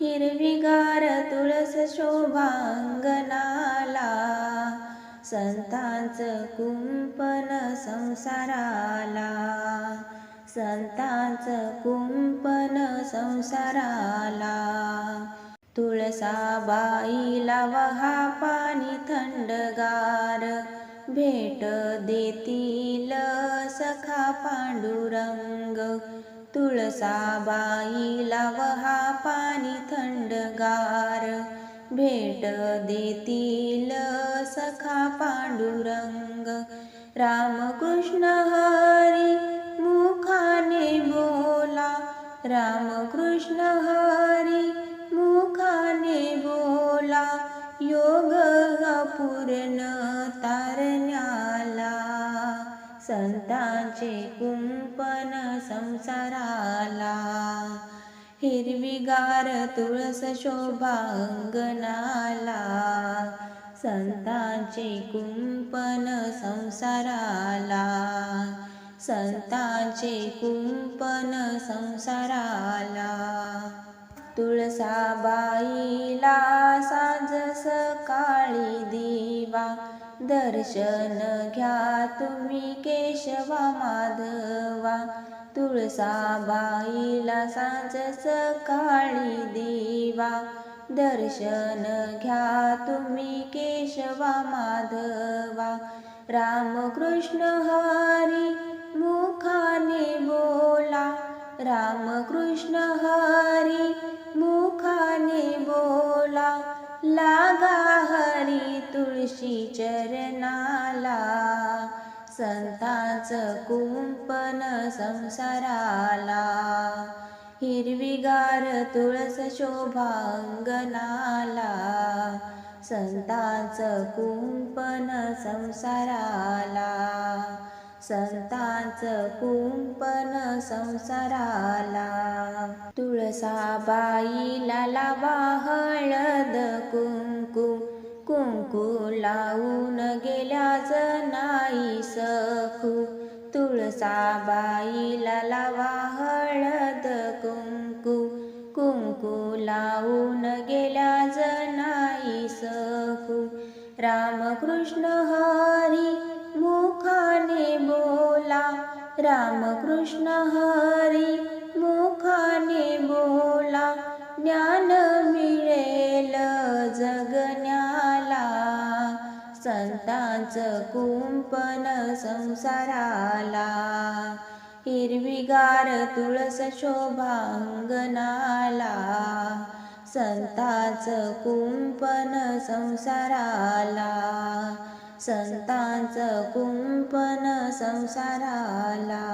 हिरवीगार तुळस शोभांगनाला संतांच कुंपण संसाराला. संतांच कुंपण संसाराला. तुळसाबाईला वहा पाणी थंडगार भेट देतील सखा पांडुरंग. तुळसाबाईला वहा पाणी थंडगार भेट देतील सखा पांडुरंग. रामकृष्ण हरी मुखाने बोला. रामकृष्ण हरी मुखाने बोला. योग पूर्ण तारण्याला. संतांचे कुंपण संसाराला हिरवीगार तुळस शोभा अंगणाला संतांचे कुंपण संसाराला. संतांचे कुंपण संसाराला. तुळसाबाईला सांज सकाळी दिवा दर्शन घ्या तुम्ही केशवा माधवा. तुळसाबाईला सांज सकाळी देवा दर्शन घ्या तुम्ही केशवा माधवा. रामकृष्ण हरी मुखाने बोला रामकृष्ण हरी मुखाने बोला. लागा हरी तुळशी चरणाला. संतांच कुंपण संसाराला. हिरवीगार तुळस शोभांगनाला. संतांच कुंपण संसाराला. संतांच कुंपण संसाराला. तुळसाबाईला लावा हळद कुंकू कुंकू लावून गेल्याच तुळसाबाईला लावा हळद कुंकू कुंकू लावून गेल्या जनाई सखू रामकृष्ण हरी मुखाने बोला रामकृष्ण हरी मुखाने बोला ज्ञान संतांच कुंपण संसाराला. हिरवीगार तुळस शोभांगनाला. संतांच कुंपण संसाराला. संतांच कुंपण संसाराला.